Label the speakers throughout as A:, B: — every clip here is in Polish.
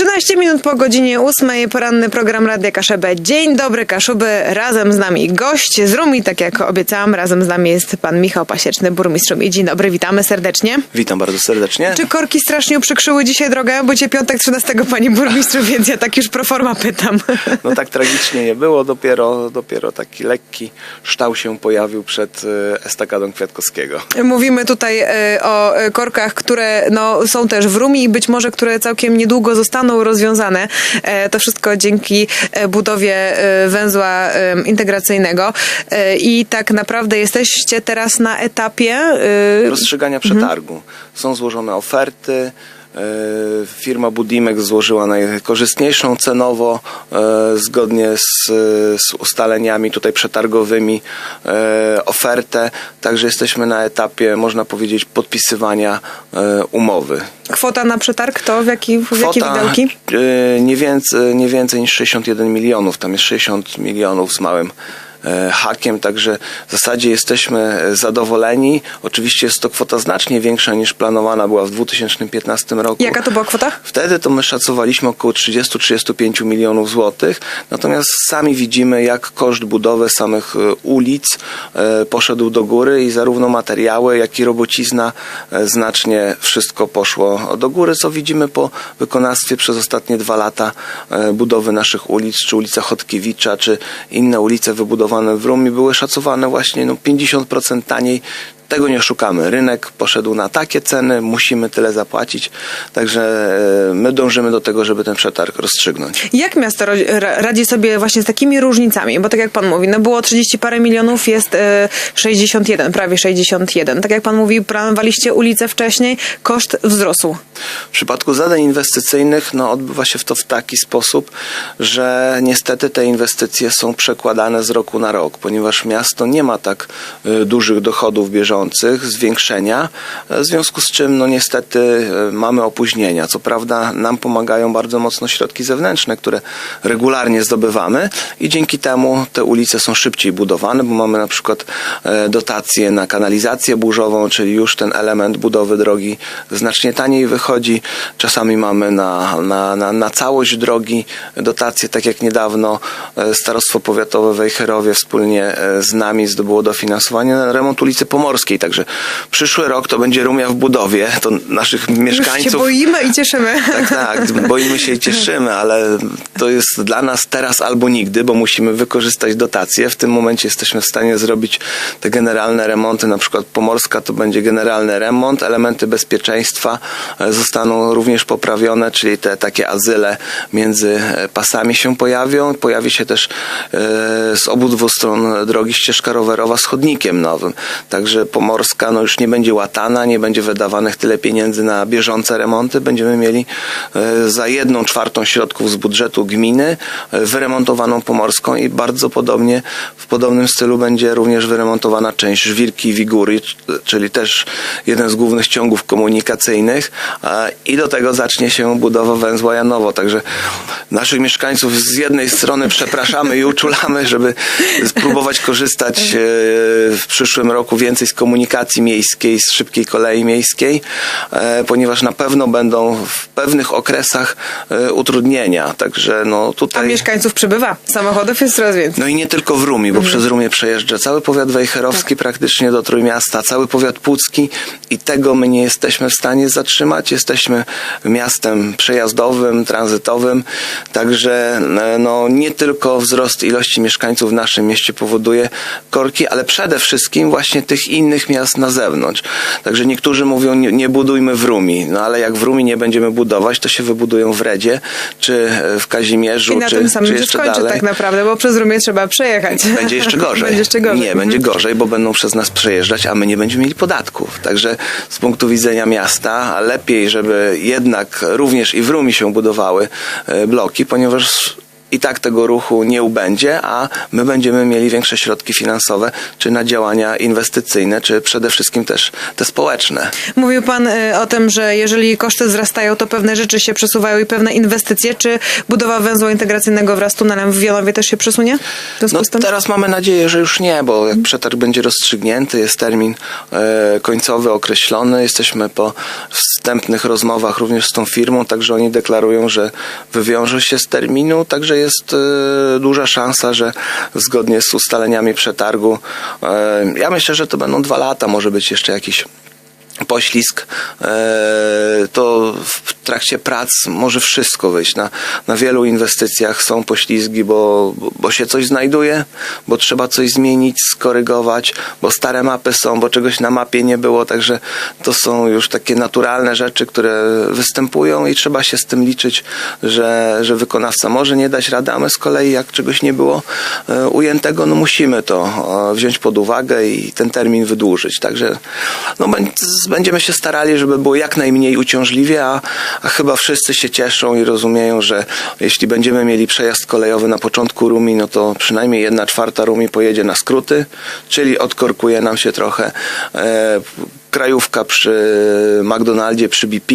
A: 13 minut po godzinie 8 poranny program Radia Kaszebę. Dzień dobry Kaszuby, razem z nami gość z Rumi, tak jak obiecałam, razem z nami jest pan Michał Pasieczny, burmistrz Rumi. Dzień dobry, witamy serdecznie.
B: Witam bardzo serdecznie.
A: Czy korki strasznie uprzykrzyły dzisiaj drogę? Bo dzisiaj piątek 13 panie burmistrzu, więc ja tak już pro forma pytam.
B: No tak tragicznie nie było, dopiero, dopiero taki lekki ształ się pojawił przed e, estakadą Kwiatkowskiego.
A: Mówimy tutaj e, o e, korkach, które no, są też w Rumi i być może, które całkiem niedługo zostaną rozwiązane. E, To wszystko dzięki e, budowie e, węzła integracyjnego. I tak naprawdę jesteście teraz na etapie
B: Rozstrzygania przetargu. Są złożone oferty. Firma Budimek złożyła najkorzystniejszą cenowo, zgodnie z, z ustaleniami tutaj przetargowymi ofertę. Także jesteśmy na etapie, można powiedzieć, podpisywania umowy.
A: Kwota na przetarg, to w, jaki, w jakie widełki?
B: e, nie, więcej, nie więcej niż 61 milionów. Tam jest 60 milionów z małym hakiem, także w zasadzie jesteśmy zadowoleni. Oczywiście jest to kwota znacznie większa niż planowana była w 2015 roku.
A: Jaka to była kwota?
B: Wtedy to my szacowaliśmy około 30-35 milionów złotych, natomiast sami widzimy, jak koszt budowy samych e, ulic e, poszedł do góry i zarówno materiały, jak i robocizna e, znacznie wszystko poszło do góry, co widzimy po wykonawstwie przez ostatnie dwa lata e, budowy naszych ulic, czy ulica Chodkiewicza, czy inne ulice wybudowane w Rumi były szacowane właśnie no, 50% taniej tego nie szukamy. Rynek poszedł na takie ceny, musimy tyle zapłacić, także e, my dążymy do tego, żeby ten przetarg rozstrzygnąć.
A: Jak miasto radzi sobie właśnie z takimi różnicami? Bo tak jak pan mówi, no było 30 parę milionów, jest e, 61, prawie 61. Tak jak pan mówi, planowaliście ulicę wcześniej, koszt wzrósł.
B: W przypadku zadań inwestycyjnych no, odbywa się to w taki sposób, że niestety te inwestycje są przekładane z roku na rok, ponieważ miasto nie ma tak y, dużych dochodów bieżących, zwiększenia, e, w związku z czym no, niestety y, mamy opóźnienia. Co prawda nam pomagają bardzo mocno środki zewnętrzne, które regularnie zdobywamy i dzięki temu te ulice są szybciej budowane, bo mamy na przykład e, dotacje na kanalizację burzową, czyli już ten element budowy drogi znacznie taniej wychodzi. Czasami mamy na, na, na, na całość drogi dotacje, tak jak niedawno e, Starostwo Powiatowe Wejherowie wspólnie e, z nami zdobyło dofinansowanie na remont ulicy Pomorskiej. Także przyszły rok to będzie Rumia w budowie. To naszych
A: Już się
B: mieszkańców
A: boimy i cieszymy.
B: tak, tak, boimy się i cieszymy, ale to jest dla nas teraz albo nigdy, bo musimy wykorzystać dotacje. W tym momencie jesteśmy w stanie zrobić te generalne remonty, na przykład Pomorska to będzie generalny remont, elementy bezpieczeństwa e, zostaną również poprawione, czyli te takie azyle między e, pasami się pojawią. Pojawi się też e, z obydwu stron drogi ścieżka rowerowa z chodnikiem nowym. Także Pomorska no już nie będzie łatana, nie będzie wydawanych tyle pieniędzy na bieżące remonty. Będziemy mieli e, za jedną czwartą środków z budżetu gminy e, wyremontowaną Pomorską i bardzo podobnie w podobnym stylu będzie również wyremontowana część Żwirki i Wigury, czyli też jeden z głównych ciągów komunikacyjnych i do tego zacznie się budowa węzła Janowo. Także naszych mieszkańców z jednej strony przepraszamy i uczulamy, żeby spróbować korzystać e, w przyszłym roku więcej z komunikacji miejskiej, z szybkiej kolei miejskiej, e, ponieważ na pewno będą w pewnych okresach e, utrudnienia. Także no
A: A
B: tutaj...
A: mieszkańców przybywa, samochodów jest coraz więcej.
B: No i nie tylko w Rumi, bo przez Rumię przejeżdża cały powiat wejherowski praktycznie do Trójmiasta, cały powiat pucki i tego my nie jesteśmy w stanie zatrzymać. Jesteśmy miastem przejazdowym, tranzytowym, także e, no, nie tylko wzrost ilości mieszkańców w naszym mieście powoduje korki, ale przede wszystkim właśnie tych innych miast na zewnątrz. Także niektórzy mówią, nie, nie budujmy w Rumi, no ale jak w Rumi nie będziemy budować, to się wybudują w Redzie, czy e, w Kazimierzu,
A: I na
B: czy,
A: tym samym
B: czy
A: się skończy
B: dalej.
A: tak naprawdę, bo przez Rumię trzeba przejechać.
B: Będzie jeszcze gorzej.
A: Będzie jeszcze gorzej.
B: Nie,
A: Mhm.
B: będzie gorzej, bo będą przez nas przejeżdżać, a my nie będziemy mieli podatków. Także z punktu widzenia miasta lepiej, żeby jednak również i w Rumi się budowały e, bloki, ponieważ i tak tego ruchu nie ubędzie, a my będziemy mieli większe środki finansowe, czy na działania inwestycyjne, czy przede wszystkim też te społeczne.
A: Mówił Pan y, o tym, że jeżeli koszty wzrastają, to pewne rzeczy się przesuwają i pewne inwestycje. Czy budowa węzła integracyjnego wraz z tunelem w Wionowie też się przesunie?
B: No teraz mamy nadzieję, że już nie, bo jak przetarg będzie rozstrzygnięty, jest termin e, końcowy określony, jesteśmy po wstępnych rozmowach również z tą firmą, także oni deklarują, że wywiążą się z terminu, także jest e, duża szansa, że zgodnie z ustaleniami przetargu, e, ja myślę, że to będą dwa lata, może być jeszcze jakiś poślizg, e, to w trakcie prac może wszystko wyjść. Na, na wielu inwestycjach są poślizgi, bo, bo się coś znajduje, bo trzeba coś zmienić, skorygować, bo stare mapy są, bo czegoś na mapie nie było, także to są już takie naturalne rzeczy, które występują i trzeba się z tym liczyć, że, że wykonawca może nie dać rady, a my z kolei jak czegoś nie było e, ujętego, no musimy to e, wziąć pod uwagę i ten termin wydłużyć. Także no, bę- będziemy się starali, żeby było jak najmniej uciążliwie, a, a chyba wszyscy się cieszą i rozumieją, że jeśli będziemy mieli przejazd kolejowy na początku Rumi, no to przynajmniej jedna czwarta Rumi pojedzie na skróty, czyli odkorkuje nam się trochę e, krajówka przy McDonaldzie, przy BP,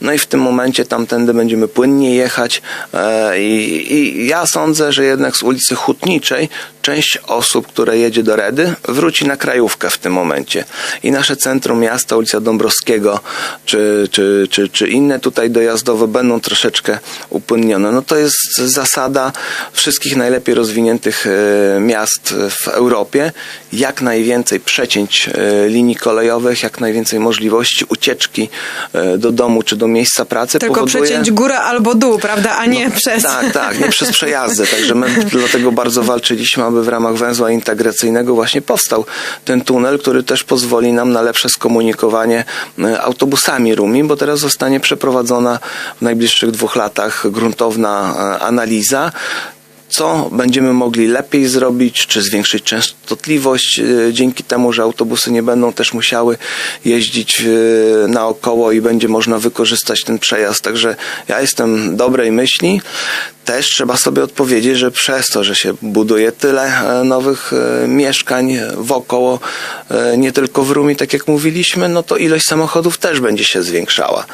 B: no i w tym momencie tamtędy będziemy płynnie jechać. E, i, i ja sądzę, że jednak z ulicy Hutniczej część osób, które jedzie do Redy, wróci na krajówkę w tym momencie. I nasze centrum miasta, ulica Dąbrowskiego, czy, czy, czy, czy inne tutaj dojazdowe będą troszeczkę upłynnione. No to jest zasada wszystkich najlepiej rozwiniętych e, miast w Europie, jak najwięcej przecięć e, linii kolejowych, jak najwięcej możliwości ucieczki e, do domu czy do miejsca pracy
A: Tylko
B: powoduje...
A: przecięć górę albo dół, prawda? A nie przez.
B: Tak, tak, nie przez przejazdy. Także my dlatego bardzo walczyliśmy, aby w ramach węzła integracyjnego właśnie powstał ten tunel, który też pozwoli nam na lepsze skomunikowanie e, autobusami Rumi, bo teraz zostanie przeprowadzona w najbliższych dwóch latach gruntowna e, analiza co będziemy mogli lepiej zrobić, czy zwiększyć częstotliwość e, dzięki temu, że autobusy nie będą też musiały jeździć e, naokoło i będzie można wykorzystać ten przejazd. Także ja jestem dobrej myśli. Też trzeba sobie odpowiedzieć, że przez to, że się buduje tyle e, nowych e, mieszkań wokoło, e, nie tylko w Rumi, tak jak mówiliśmy, no to ilość samochodów też będzie się zwiększała.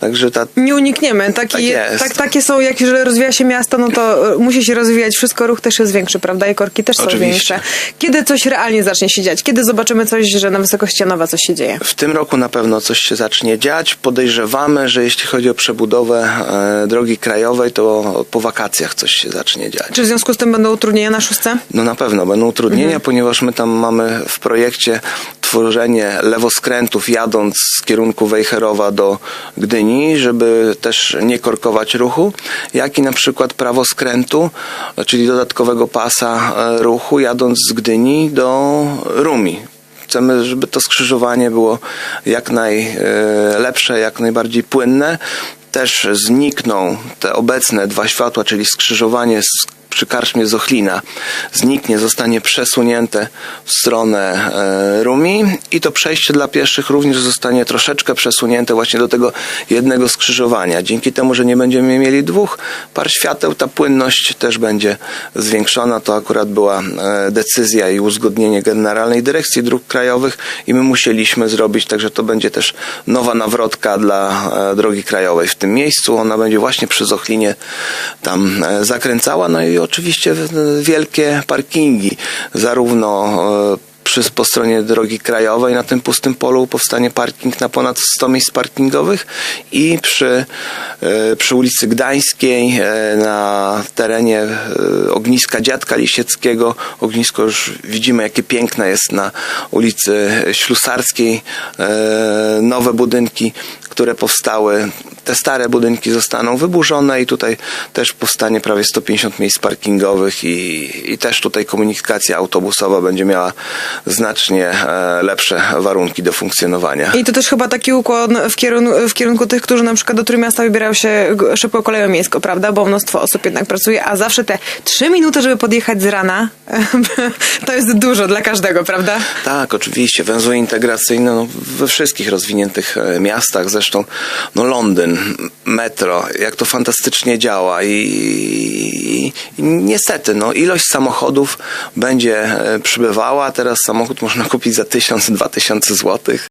B: Także ta
A: Nie unikniemy. Taki,
B: Tak jest.
A: tak, takie są, jak że rozwija się miasto, no to musi się rozwijać wszystko, ruch też jest większy, prawda? I korki też są
B: Oczywiście.
A: większe. Kiedy coś realnie zacznie się dziać? Kiedy zobaczymy coś, że na wysokości Janowa coś się dzieje?
B: W tym roku na pewno coś się zacznie dziać. Podejrzewamy, że jeśli chodzi o przebudowę drogi krajowej, to po wakacjach coś się zacznie dziać.
A: Czy w związku z tym będą utrudnienia na szóstce?
B: No na pewno będą utrudnienia, ponieważ my tam mamy w projekcie tworzenie lewoskrętów jadąc z kierunku Wejherowa do Gdyni, żeby też nie korkować ruchu, jak i na przykład prawoskrętu, czyli dodatkowego pasa e, ruchu jadąc z Gdyni do Rumi. Chcemy, żeby to skrzyżowanie było jak najlepsze, jak najbardziej płynne. Też znikną te obecne dwa światła, czyli skrzyżowanie z przy karczmie Zochlina zniknie, zostanie przesunięte w stronę e, Rumi i to przejście dla pieszych również zostanie troszeczkę przesunięte właśnie do tego jednego skrzyżowania. Dzięki temu, że nie będziemy mieli dwóch par świateł, ta płynność też będzie zwiększona. To akurat była e, decyzja i uzgodnienie Generalnej Dyrekcji Dróg Krajowych i my musieliśmy zrobić, także to będzie też nowa nawrotka dla e, drogi krajowej w tym miejscu. Ona będzie właśnie przy Zochlinie tam zakręcała. No i oczywiście wielkie parkingi, zarówno e, przy, po stronie drogi krajowej na tym pustym polu powstanie parking na ponad 100 miejsc parkingowych i przy, e, przy ulicy Gdańskiej e, na terenie ogniska Dziadka Lisieckiego. Ognisko już widzimy jakie piękne jest na ulicy Ślusarskiej nowe budynki które powstały. Te stare budynki zostaną wyburzone i tutaj też powstanie prawie 150 miejsc parkingowych i, i też tutaj komunikacja autobusowa będzie miała znacznie e, lepsze warunki do funkcjonowania.
A: I to też chyba taki ukłon w kierunku, w kierunku tych, którzy na przykład do Trójmiasta wybierają się szybko koleją miejską, prawda? Bo mnóstwo osób jednak pracuje, a zawsze te trzy minuty, żeby podjechać z rana, to jest dużo dla każdego, prawda?
B: Tak, oczywiście. Węzły integracyjne no, we wszystkich rozwiniętych e, miastach. Zresztą zresztą no Londyn, metro, jak to fantastycznie działa i, i, i niestety no, ilość samochodów będzie e, przybywała. Teraz samochód można kupić za 1000-2000 złotych.